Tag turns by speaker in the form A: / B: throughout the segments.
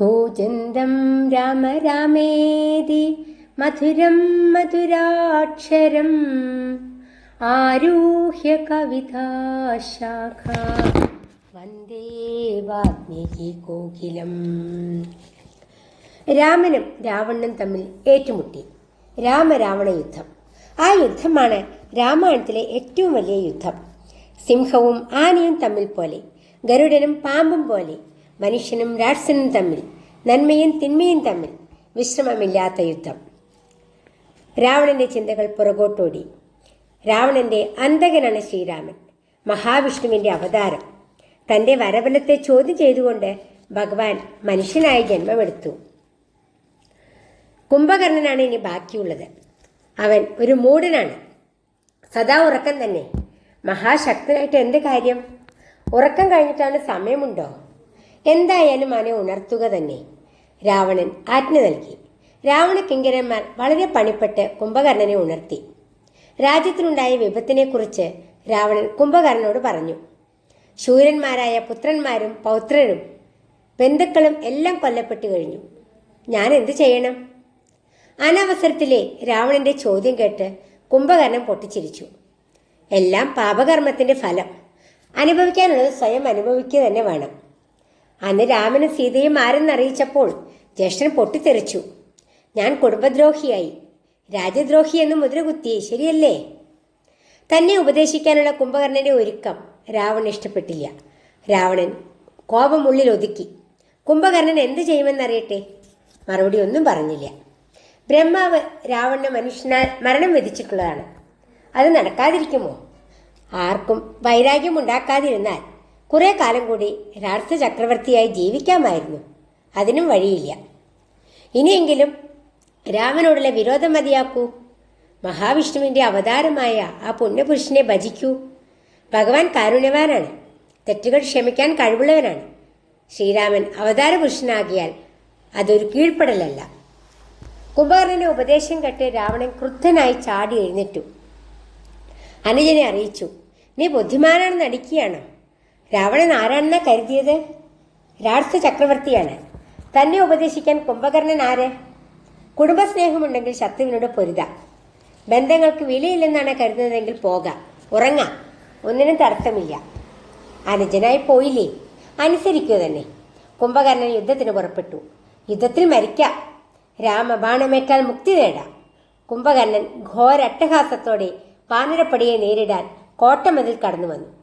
A: കൂജന്തം രാമ രാമേതി മധുരം മധുരാക്ഷരം ആരൂഹ്യ കവിതാശാഖ വന്ദേ വാത്മീകി കോകിലം രാമനും രാവണനും തമ്മിൽ ഏറ്റുമുട്ടി. രാമരാവണ യുദ്ധം. ആ യുദ്ധമാണ് രാമായണത്തിലെ ഏറ്റവും വലിയ യുദ്ധം. സിംഹവും ആനയും തമ്മിൽ പോലെ ഗരുഡനും പാമ്പും പോലെ മനുഷ്യനും രാക്ഷസനും തമ്മിൽ നന്മയും തിന്മയും തമ്മിൽ വിശ്രമമില്ലാത്ത യുദ്ധം. രാവണന്റെ ചിന്തകൾ പുറകോട്ടോടി. രാവണന്റെ അന്തകനാണ് ശ്രീരാമൻ മഹാവിഷ്ണുവിന്റെ അവതാരം. തന്റെ വരബലത്തെ ചോദ്യം ചെയ്തുകൊണ്ട് ഭഗവാൻ മനുഷ്യനായി ജന്മമെടുത്തു. കുംഭകർണനാണ് ഇനി ബാക്കിയുള്ളത്. അവൻ ഒരു മൂടനാണ് സദാ ഉറക്കം തന്നെ. മഹാശക്തനായിട്ട് എന്ത് കാര്യം? ഉറക്കം കഴിഞ്ഞിട്ടാണ് സമയമുണ്ടോ? എന്തായാലും അവനെ ഉണർത്തുക തന്നെ. രാവണൻ ആജ്ഞ നൽകി. രാവണ കിങ്കരന്മാർ വളരെ പണിപ്പെട്ട് കുംഭകർണനെ ഉണർത്തി. രാജ്യത്തിനുണ്ടായ വിപത്തിനെക്കുറിച്ച് രാവണൻ കുംഭകർണനോട് പറഞ്ഞു. ശൂരന്മാരായ പുത്രന്മാരും പൗത്രരും ബന്ധുക്കളും എല്ലാം കൊല്ലപ്പെട്ടു കഴിഞ്ഞു. ഞാൻ എന്തു ചെയ്യണം? അനവസരത്തിലെ രാവണന്റെ ചോദ്യം കേട്ട് കുംഭകർണൻ പൊട്ടിച്ചിരിച്ചു. എല്ലാം പാപകർമ്മത്തിന്റെ ഫലം. അനുഭവിക്കാനുള്ളത് സ്വയം അനുഭവിക്കുക തന്നെ വേണം. അന്ന് രാമനും സീതയും ആരെന്നറിയിച്ചപ്പോൾ ജ്യേഷ്ഠൻ പൊട്ടിത്തെറിച്ചു. ഞാൻ കുടുംബദ്രോഹിയായി. രാജ്യദ്രോഹി എന്ന് മുദ്രകുത്തി ശരിയല്ലേ? തന്നെ ഉപദേശിക്കാനുള്ള കുംഭകർണന്റെ ഒരുക്കം രാവണൻ ഇഷ്ടപ്പെട്ടില്ല. രാവണൻ കോപമുള്ളിൽ ഒതുക്കി. കുംഭകർണൻ എന്ത് ചെയ്യുമെന്നറിയട്ടെ? മറുപടി ഒന്നും പറഞ്ഞില്ല. ബ്രഹ്മാവ് രാവണന് മനുഷ്യനാൽ മരണം വിധിച്ചിട്ടുള്ളതാണ്. അത് നടക്കാതിരിക്കുമോ? ആർക്കും വൈരാഗ്യം ഉണ്ടാക്കാതിരുന്നാൽ കുറെ കാലം കൂടി രാഷ്ട്ര ചക്രവർത്തിയായി ജീവിക്കാമായിരുന്നു. അതിനും വഴിയില്ല. ഇനിയെങ്കിലും രാമനോടുള്ള വിരോധം മതിയാക്കൂ. മഹാവിഷ്ണുവിന്റെ അവതാരമായ ആ പുണ്യപുരുഷനെ ഭജിക്കൂ. ഭഗവാൻ കാരുണ്യവാനാണ്. തെറ്റുകൾ ക്ഷമിക്കാൻ കഴിവുള്ളവനാണ്. ശ്രീരാമൻ അവതാര പുരുഷനാകിയാൽ അതൊരു കീഴ്പ്പെടലല്ല. കുംഭകർണന്റെ ഉപദേശം കേട്ട് രാവണൻ ക്രുദ്ധനായി ചാടി എഴുന്നേറ്റു. അനുജനെ അറിയിച്ചു നീ ബുദ്ധിമാനാണെന്ന് നടിക്കുകയാണോ? രാവണൻ ആരാണെന്ന കരുതിയത്? രാഷ്ട്ര ചക്രവർത്തിയാണ്. തന്നെ ഉപദേശിക്കാൻ കുംഭകർണൻ ആര്? കുടുംബസ്നേഹമുണ്ടെങ്കിൽ ശത്രുവിനോട് പൊരുത. ബന്ധങ്ങൾക്ക് വിലയില്ലെന്നാണ് കരുതുന്നതെങ്കിൽ പോകാം. ഉറങ്ങാം. ഒന്നിനും തടസ്സമില്ല അനുജനായി പോയില്ലേ? അനുസരിക്കുക തന്നെ. കുംഭകർണൻ യുദ്ധത്തിന് പുറപ്പെട്ടു. യുദ്ധത്തിൽ മരിക്കാം. രാമബാണമേറ്റാൽ മുക്തി നേടാം. കുംഭകർണൻ ഘോര അട്ടഹാസത്തോടെ വാനരപ്പടിയെ നേരിടാൻ കോട്ടമതിൽ കടന്നു വന്നു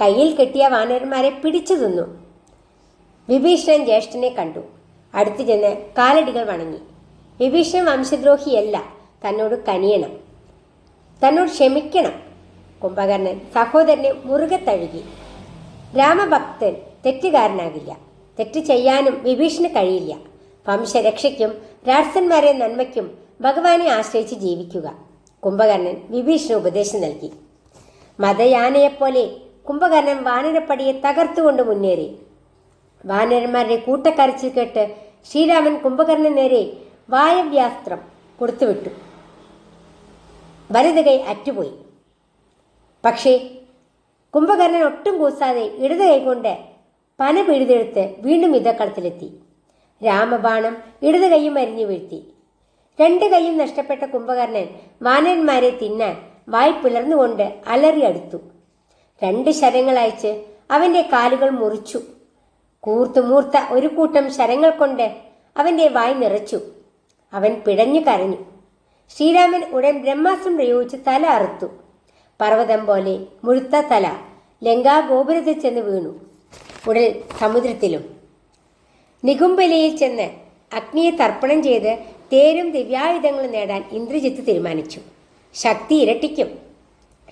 A: കയ്യിൽ കെട്ടിയ വാനരന്മാരെ പിടിച്ചു തിന്നു. വിഭീഷണൻ ജ്യേഷ്ഠനെ കണ്ടു. അടുത്തു ചെന്ന് കാലടികൾ വണങ്ങി. വിഭീഷണൻ വംശദ്രോഹിയല്ല തന്നോട് കനിയണം. തന്നോട് ക്ഷമിക്കണം. കുംഭകർണൻ സഹോദരനെ മുറുകെ തഴുകി. രാമഭക്തൻ തെറ്റുകാരനാകില്ല. തെറ്റ് ചെയ്യാനും വിഭീഷണ് കഴിയില്ല. വംശരക്ഷയ്ക്കും രാക്ഷസന്മാരെ നന്മയ്ക്കും ഭഗവാനെ ആശ്രയിച്ച് ജീവിക്കുക. കുംഭകർണൻ വിഭീഷണ ഉപദേശം നൽകി. മതയാനയെപ്പോലെ കുംഭകർണൻ വാനരപ്പടിയെ തകർത്തുകൊണ്ട് മുന്നേറി. വാനരന്മാരുടെ കൂട്ടക്കരച്ചിൽ കേട്ട് ശ്രീരാമൻ കുംഭകർണൻ നേരെ വായവ്യാസ്ത്രം കൊടുത്തുവിട്ടു. വലത് കൈ അറ്റുപോയി. പക്ഷേ കുംഭകർണൻ ഒട്ടും കൂസാതെ ഇടത് കൈകൊണ്ട് പന പിഴുതെടുത്ത് വീണ്ടും യുദ്ധക്കളത്തിലെത്തി. രാമബാണം ഇടത് കൈയും അരിഞ്ഞു വീഴ്ത്തി. രണ്ട് കൈയും നഷ്ടപ്പെട്ട കുംഭകർണൻ വാനന്മാരെ തിന്നാൻ വായ് പിളർന്നുകൊണ്ട് അലറി അടുത്തു. രണ്ട് ശരങ്ങൾ അയച്ച് അവന്റെ കാലുകൾ മുറിച്ചു. കൂർത്തു മൂർത്ത ഒരു കൂട്ടം ശരങ്ങൾ കൊണ്ട് അവന്റെ വായ് നിറച്ചു. അവൻ പിടഞ്ഞു കരഞ്ഞു. ശ്രീരാമൻ ഉടൻ ബ്രഹ്മാസ്ത്രം പ്രയോഗിച്ച് തല അറുത്തു. പർവതം പോലെ മുഴുത്ത തല ലങ്കാ ഗോപുരത്തിൽ ചെന്ന് വീണു. ഉടൽ സമുദ്രത്തിലും. നികുംബലയിൽ ചെന്ന് അഗ്നിയെ തർപ്പണം ചെയ്ത് തേരും ദിവ്യായുധങ്ങളും നേടാൻ ഇന്ദ്രജിത്ത് തീരുമാനിച്ചു. ശക്തി ഇരട്ടിക്കും.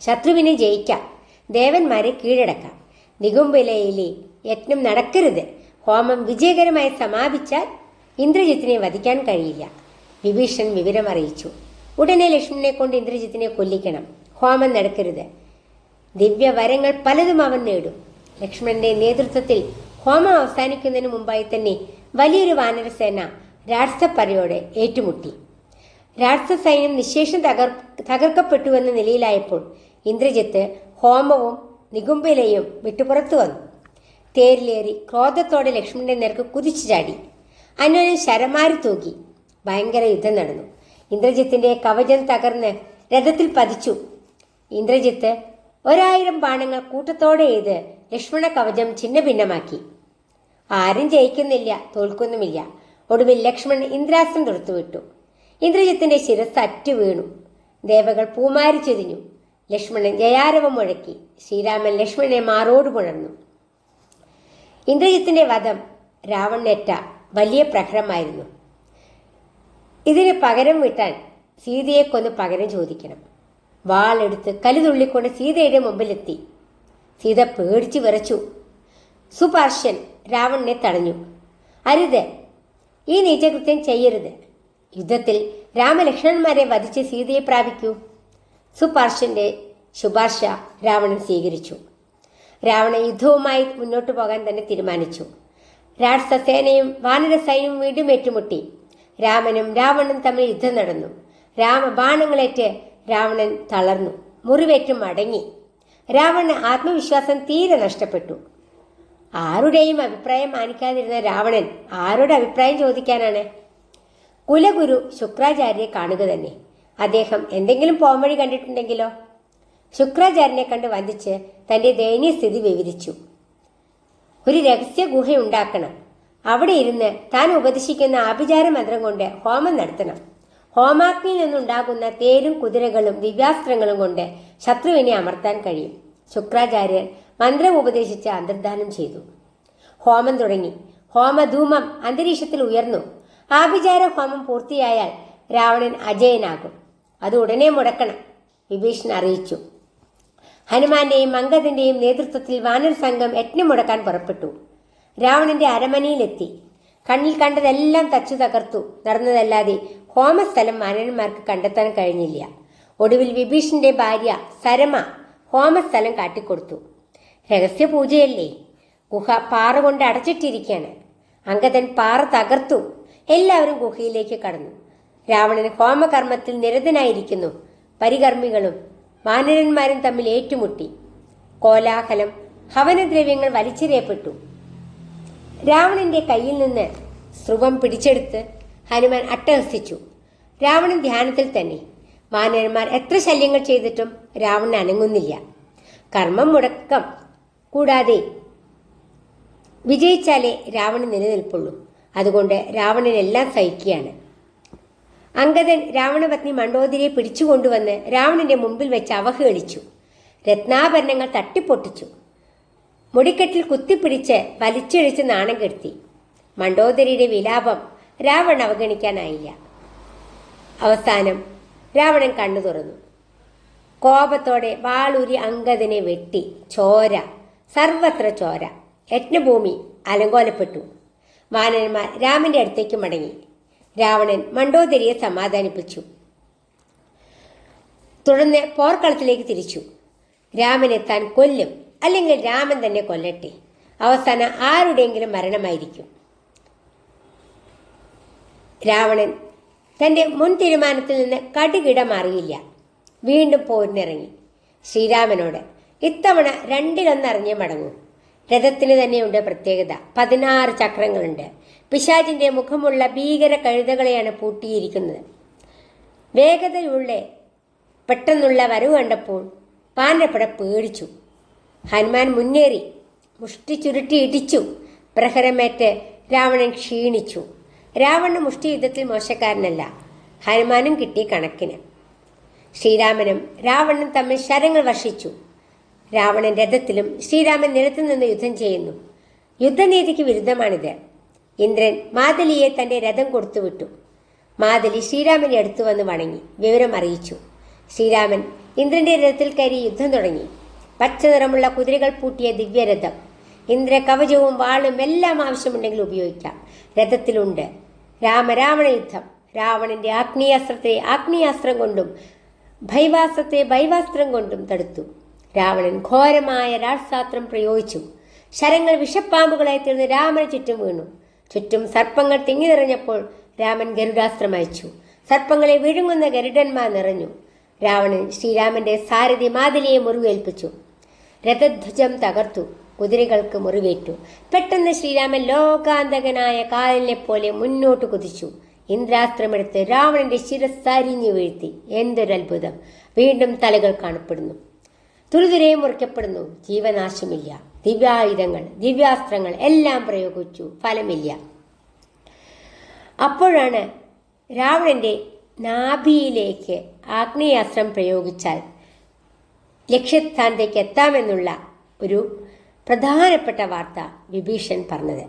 A: ശത്രുവിനെ ജയിക്കാം. ദേവന്മാരെ കീഴടക്കാം. നികുംബലയിലെ യജ്ഞം നടക്കരുത്. ഹോമം വിജയകരമായി സമാപിച്ചാൽ ഇന്ദ്രജിത്തിനെ വധിക്കാൻ കഴിയില്ല. വിഭീഷൺ വിവരം അറിയിച്ചു. ഉടനെ ലക്ഷ്മണനെ കൊണ്ട് ഇന്ദ്രജിത്തിനെ കൊല്ലിക്കണം. ഹോമം നടക്കരുത്. ദിവ്യവരങ്ങൾ പലതും അവൻ നേടും. ലക്ഷ്മണന്റെ നേതൃത്വത്തിൽ ഹോമം അവസാനിക്കുന്നതിന് മുമ്പായി തന്നെ വലിയൊരു വാനരസേന രാഷ്ട്രപ്പറയോടെ ഏറ്റുമുട്ടി. രാഷ്ട്ര സൈന്യം നിശേഷം തകർ തകർക്കപ്പെട്ടുവെന്ന നിലയിലായപ്പോൾ ഇന്ദ്രജിത്ത് ഹോമവും നികുംബിലയും വിട്ടുപുറത്തു വന്നു. തേരിലേറി ക്രോധത്തോടെ ലക്ഷ്മണന്റെ നേർക്ക് കുതിച്ചു ചാടി. അന്വനും ശരമാരി തൂക്കി ഭയങ്കര യുദ്ധം നടന്നു. ഇന്ദ്രജിത്തിന്റെ കവചം തകർന്ന് രഥത്തിൽ പതിച്ചു. ഇന്ദ്രജിത്ത് ഒരായിരം ബാണങ്ങൾ കൂട്ടത്തോടെ എയ്ത് ലക്ഷ്മണ കവചം ഛിന്ന ഭിന്നമാക്കി ആരും ജയിക്കുന്നില്ല തോൽക്കുന്നുമില്ല. ഒടുവിൽ ലക്ഷ്മണൻ ഇന്ദ്രാസം തൊടുത്തുവിട്ടു. ഇന്ദ്രജിത്തിന്റെ ശിരസ് അറ്റു വീണു ദേവകൾ പൂമാരി ചെരിഞ്ഞു. ലക്ഷ്മണൻ ജയാരവം മുഴക്കി. ശ്രീരാമൻ ലക്ഷ്മണനെ മാറോട് പുണർന്നു. ഇന്ദ്രജിത്തിന്റെ വധം രാവണേറ്റ വലിയ പ്രഹരമായിരുന്നു. ഇതിന് പകരം വിട്ടാൻ സീതയെ കൊന്ന് പകരം ചോദിക്കണം. വാളെടുത്ത് കലുതുള്ളിക്കൊണ്ട് സീതയുടെ മുമ്പിലെത്തി. സീത പേടിച്ചു വിറച്ചു. സുപാർഷ്യൻ രാവണനെ തടഞ്ഞു. അരുത് ഈ നീചകൃത്യം ചെയ്യരുത്. യുദ്ധത്തിൽ രാമലക്ഷ്മണന്മാരെ വധിച്ച് സീതയെ പ്രാപിക്കൂ. സുപാർശ്വന്റെ ശുപാർശ രാവണൻ സ്വീകരിച്ചു. രാവണൻ യുദ്ധവുമായി മുന്നോട്ടു പോകാൻ തന്നെ തീരുമാനിച്ചു. രാക്ഷസസേനയും വാനര സൈന്യവും വീണ്ടും ഏറ്റുമുട്ടി. രാമനും രാവണനും തമ്മിൽ യുദ്ധം നടന്നു. രാമ ബാണങ്ങളേറ്റ് രാവണൻ തളർന്നു. മുറിവേറ്റ് മടങ്ങി. രാവണന് ആത്മവിശ്വാസം തീരെ നഷ്ടപ്പെട്ടു. ആരുടെയും അഭിപ്രായം മാനിക്കാതിരുന്ന രാവണൻ ആരുടെ അഭിപ്രായം ചോദിക്കാനാണ്? കുലഗുരു ശുക്രാചാര്യരെ കാണുക തന്നെ. അദ്ദേഹം എന്തെങ്കിലും പോംവഴി കണ്ടിട്ടുണ്ടെങ്കിലോ? ശുക്രാചാര്യനെ കണ്ട് വന്ദിച്ച് തന്റെ ദയനീയ സ്ഥിതി വിവരിച്ചു. ഒരു രഹസ്യ ഗുഹ ഉണ്ടാക്കണം അവിടെ ഇരുന്ന് താൻ ഉപദേശിക്കുന്ന ആഭിചാര മന്ത്രം കൊണ്ട് ഹോമം നടത്തണം. ഹോമാഗ്നിയിൽ നിന്നുണ്ടാകുന്ന തേരും കുതിരകളും ദിവ്യാസ്ത്രങ്ങളും കൊണ്ട് ശത്രുവിനെ അമർത്താൻ കഴിയും. ശുക്രാചാര്യർ മന്ത്രം ഉപദേശിച്ച് അന്തർദാനം ചെയ്തു. ഹോമം തുടങ്ങി. ഹോമധൂമം അന്തരീക്ഷത്തിൽ ഉയർന്നു. ആഭിചാര ഹോമം പൂർത്തിയായാൽ രാവണൻ അജയനാകും. അത് ഉടനെ മുടക്കണം. വിഭീഷൺ അറിയിച്ചു. ഹനുമാന്റെയും അങ്കദന്റെയും നേതൃത്വത്തിൽ വാനർ സംഘം യജ്ഞം മുടക്കാൻ പുറപ്പെട്ടു. രാവണന്റെ അരമനയിലെത്തി. കണ്ണിൽ കണ്ടതെല്ലാം തച്ചു തകർത്തു. നടന്നതല്ലാതെ ഹോമസ്ഥലം വാനരന്മാർക്ക് കണ്ടെത്താൻ കഴിഞ്ഞില്ല. ഒടുവിൽ വിഭീഷന്റെ ഭാര്യ സരമ ഹോമസ്ഥലം കാട്ടിക്കൊടുത്തു. രഹസ്യ പൂജയല്ലേ? ഗുഹ പാറ കൊണ്ട് അടച്ചിട്ടിരിക്കുകയാണ് അങ്കദൻ പാറ തകർത്തു. എല്ലാവരും ഗുഹയിലേക്ക് കടന്നു. രാവണൻ ഹോമകർമ്മത്തിൽ നിരതനായിരിക്കുന്നു. പരികർമ്മികളും വാനരന്മാരും തമ്മിൽ ഏറ്റുമുട്ടി. കോലാഹലം ഹവനദ്രവ്യങ്ങൾ വലിച്ചെറിയപ്പെട്ടു. രാവണന്റെ കയ്യിൽ നിന്ന് സ്രുവം പിടിച്ചെടുത്ത് ഹനുമാൻ അട്ടഹസിച്ചു. രാവണൻ ധ്യാനത്തിൽ തന്നെ. വാനരന്മാർ എത്ര ശല്യങ്ങൾ ചെയ്തിട്ടും രാവണൻ അനങ്ങുന്നില്ല. കർമ്മം മുടക്കം. കൂടാതെ വിജയിച്ചാലേ രാവണൻ നിലനിൽപ്പുള്ളൂ. അതുകൊണ്ട് രാവണനെല്ലാം സഹിക്കുകയാണ്. അങ്കദൻ രാവണപത്നി മണ്ഡോദരിയെ പിടിച്ചുകൊണ്ടുവന്ന് രാവണന്റെ മുമ്പിൽ വെച്ച് അവഹേളിച്ചു. രത്നാഭരണങ്ങൾ തട്ടിപ്പൊട്ടിച്ചു. മുടിക്കെട്ടിൽ കുത്തിപ്പിടിച്ച് വലിച്ചിഴിച്ച് നാണം കെടുത്തി. മണ്ഡോദരിയുടെ വിലാപം രാവണൻ അവഗണിക്കാനായില്ല. അവസാനം രാവണൻ കണ്ണു തുറന്നു. കോപത്തോടെ വാളൂരി അങ്കദനെ വെട്ടി ചോര സർവത്ര ചോര യജ്ഞഭൂമി അലങ്കോലപ്പെട്ടു. വാനന്മാർ രാമന്റെ അടുത്തേക്ക് മടങ്ങി. രാവണൻ മണ്ടോദരിയെ സമാധാനിപ്പിച്ചു. തുടർന്ന് പോർക്കളത്തിലേക്ക് തിരിച്ചു. രാമനെ താൻ കൊല്ലും അല്ലെങ്കിൽ രാമൻ തന്നെ കൊല്ലട്ടെ. അവസാനം ആരുടെയെങ്കിലും മരണമായിരിക്കും. രാവണൻ തന്റെ മുൻ തീരുമാനത്തിൽ നിന്ന് കടുകിട മാറിയില്ല വീണ്ടും പോരിനിറങ്ങി. ശ്രീരാമനോട് ഇത്തവണ രണ്ടിലൊന്നറിഞ്ഞേ മടങ്ങൂ. രഥത്തിന് തന്നെയുണ്ട് പ്രത്യേകത. പതിനാറ് ചക്രങ്ങളുണ്ട്. പിശാചിന്റെ മുഖമുള്ള ഭീകര കഴുതകളെയാണ് പൂട്ടിയിരിക്കുന്നത്. വേഗതയുള്ള പെട്ടെന്നുള്ള വരവ് കണ്ടപ്പോൾ പാനപ്പട പേടിച്ചു. ഹനുമാൻ മുന്നേറി മുഷ്ടി ചുരുട്ടി ഇടിച്ചു പ്രഹരമേറ്റ് രാവണൻ ക്ഷീണിച്ചു. രാവണൻ മുഷ്ടി യുദ്ധത്തിൽ മോശക്കാരനല്ല ഹനുമാനും കിട്ടി കണക്കിന്. ശ്രീരാമനും രാവണനും തമ്മിൽ ശരങ്ങൾ വർഷിച്ചു. രാവണൻ രഥത്തിലും ശ്രീരാമൻ നിലത്തു നിന്ന് യുദ്ധം ചെയ്യുന്നു. യുദ്ധനീതിക്ക് വിരുദ്ധമാണിത്. ഇന്ദ്രൻ മാതലിയെ തന്റെ രഥം കൊടുത്തുവിട്ടു മാതലി ശ്രീരാമനെ അടുത്തു വന്ന് വണങ്ങി. വിവരം അറിയിച്ചു. ശ്രീരാമൻ ഇന്ദ്രന്റെ രഥത്തിൽ കയറി യുദ്ധം തുടങ്ങി. പച്ച നിറമുള്ള കുതിരകൾ പൂട്ടിയ ദിവ്യരഥം. ഇന്ദ്ര കവചവും വാളും എല്ലാം ആവശ്യമുണ്ടെങ്കിൽ ഉപയോഗിക്കാം. രഥത്തിലുണ്ട്. രാമരാവണ യുദ്ധം. രാവണന്റെ ആഗ്നേയാസ്ത്രത്തെ ആഗ്നേയാസ്ത്രം കൊണ്ടും ഭൈവാസ്ത്രത്തെ ഭൈവാസ്ത്രം കൊണ്ടും തടുത്തു. രാവണൻ ഘോരമായ രാഷ്ട്രാസ്ത്രം പ്രയോഗിച്ചു. ശരങ്ങൾ വിഷപ്പാമ്പുകളായി തീർന്ന് രാമന് ചുറ്റും വീണു. ചുറ്റും സർപ്പങ്ങൾ തിങ്ങി നിറഞ്ഞപ്പോൾ രാമൻ ഗരുഡാസ്ത്രം അയച്ചു. സർപ്പങ്ങളെ വിഴുങ്ങുന്ന ഗരുഡന്മാർ നിറഞ്ഞു. രാവണൻ ശ്രീരാമന്റെ സാരഥി മാതിലിയെ മുറിവേൽപ്പിച്ചു. രഥധ്വജം തകർത്തു. കുതിരകൾക്ക് മുറിവേറ്റു. പെട്ടെന്ന് ശ്രീരാമൻ ലോകാന്തകനായ കാലിനെ പോലെ മുന്നോട്ട് കുതിച്ചു. ഇന്ദ്രാസ്ത്രമെടുത്ത് രാവണന്റെ ശിരസ്സരിഞ്ഞു വീഴ്ത്തി. എന്തൊരത്ഭുതം വീണ്ടും തലകൾ കാണപ്പെടുന്നു. തുരുതുരെ മുറിക്കപ്പെടുന്നു. ജീവനാശമില്ല. ദിവ്യായുധങ്ങൾ ദിവ്യാസ്ത്രങ്ങൾ എല്ലാം പ്രയോഗിച്ചു. ഫലമില്ല. അപ്പോഴാണ് രാവണന്റെ നാഭിയിലേക്ക് ആഗ്നേയാസ്ത്രം പ്രയോഗിച്ചാൽ ലക്ഷ്യസ്ഥാനത്തേക്ക് എത്താമെന്നുള്ള ഒരു പ്രധാനപ്പെട്ട വാർത്ത വിഭീഷൺ പറഞ്ഞത്.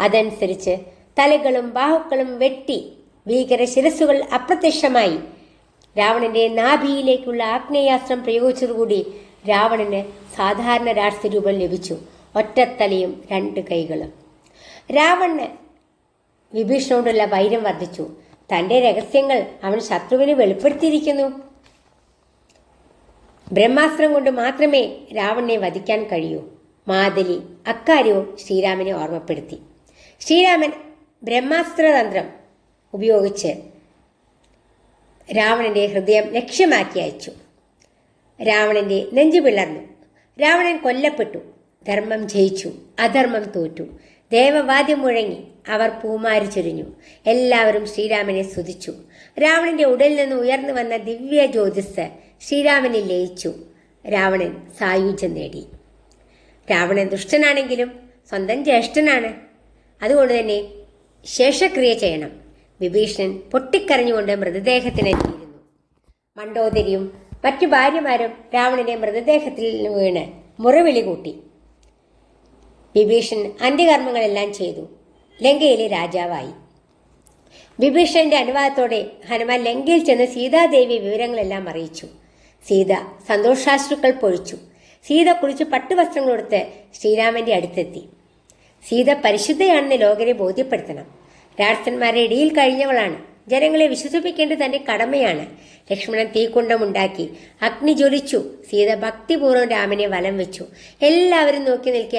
A: അതനുസരിച്ച് തലകളും ബാഹുക്കളും വെട്ടി ഭീകര ശിരസുകൾ അപ്രത്യക്ഷമായി രാവണന്റെ നാഭിയിലേക്കുള്ള ആഗ്നേയാസ്ത്രം പ്രയോഗിച്ചതുകൂടി രാവണന് സാധാരണ രാഷ്ട്രരൂപം ലഭിച്ചു. ഒറ്റത്തലയും രണ്ട് കൈകളും. രാവണന് വിഭീഷണോടുള്ള വൈരം വർദ്ധിച്ചു. തന്റെ രഹസ്യങ്ങൾ അവൻ ശത്രുവിന് വെളിപ്പെടുത്തിയിരിക്കുന്നു. ബ്രഹ്മാസ്ത്രം കൊണ്ട് മാത്രമേ രാവണനെ വധിക്കാൻ കഴിയൂ. മാതലി അക്കാര്യവും ശ്രീരാമനെ ഓർമ്മപ്പെടുത്തി. ശ്രീരാമൻ ബ്രഹ്മാസ്ത്രതന്ത്രം ഉപയോഗിച്ച് രാവണന്റെ ഹൃദയം ലക്ഷ്യമാക്കി അയച്ചു. രാവണന്റെ നെഞ്ചു പിളർന്നു. രാവണൻ കൊല്ലപ്പെട്ടു. ധർമ്മം ജയിച്ചു. അധർമ്മം തോറ്റു. ദേവവാദ്യം മുഴങ്ങി അവർ പൂമാരി ചൊരിഞ്ഞു. എല്ലാവരും ശ്രീരാമനെ സ്തുതിച്ചു. രാവണന്റെ ഉടലിൽ നിന്ന് ഉയർന്നു വന്ന ദിവ്യ ജ്യോതിസ് ശ്രീരാമനെ ലയിച്ചു. രാവണൻ സായുജ്യം നേടി. രാവണൻ ദുഷ്ടനാണെങ്കിലും സ്വന്തം ജ്യേഷ്ഠനാണ്. അതുകൊണ്ട് തന്നെ ശേഷക്രിയ ചെയ്യണം. വിഭീഷണൻ പൊട്ടിക്കരഞ്ഞുകൊണ്ട് മൃതദേഹത്തിനെത്തിയിരുന്നു മണ്ഡോദരിയും മറ്റു ഭാര്യമാരും രാവണന്റെ മൃതദേഹത്തിൽ വീണ് മുറവിളി കൂട്ടി. വിഭീഷൺ അന്ത്യകർമ്മങ്ങളെല്ലാം ചെയ്തു. ലങ്കയിലെ രാജാവായി. വിഭീഷണന്റെ അനുവാദത്തോടെ ഹനുമാൻ ലങ്കയിൽ ചെന്ന് സീതാദേവി വിവരങ്ങളെല്ലാം അറിയിച്ചു. സീത സന്തോഷാശ്രുക്കൾ പൊഴിച്ചു. സീത കുളിച്ച് പട്ടുവസ്ത്രങ്ങളെടുത്ത് ശ്രീരാമന്റെ അടുത്തെത്തി. സീത പരിശുദ്ധയാണെന്ന് ലോകരെ ബോധ്യപ്പെടുത്തണം. രാഷ്ട്രന്മാരുടെ ഇടയിൽ കഴിഞ്ഞവളാണ്. ജനങ്ങളെ വിശ്വസിപ്പിക്കേണ്ടത് തന്റെ കടമയാണ്. ലക്ഷ്മണൻ തീക്കുണ്ടമുണ്ടാക്കി. അഗ്നി ജ്വലിച്ചു. സീത ഭക്തിപൂർവം രാമനെ വലം വെച്ചു. എല്ലാവരും നോക്കി നിൽക്കെ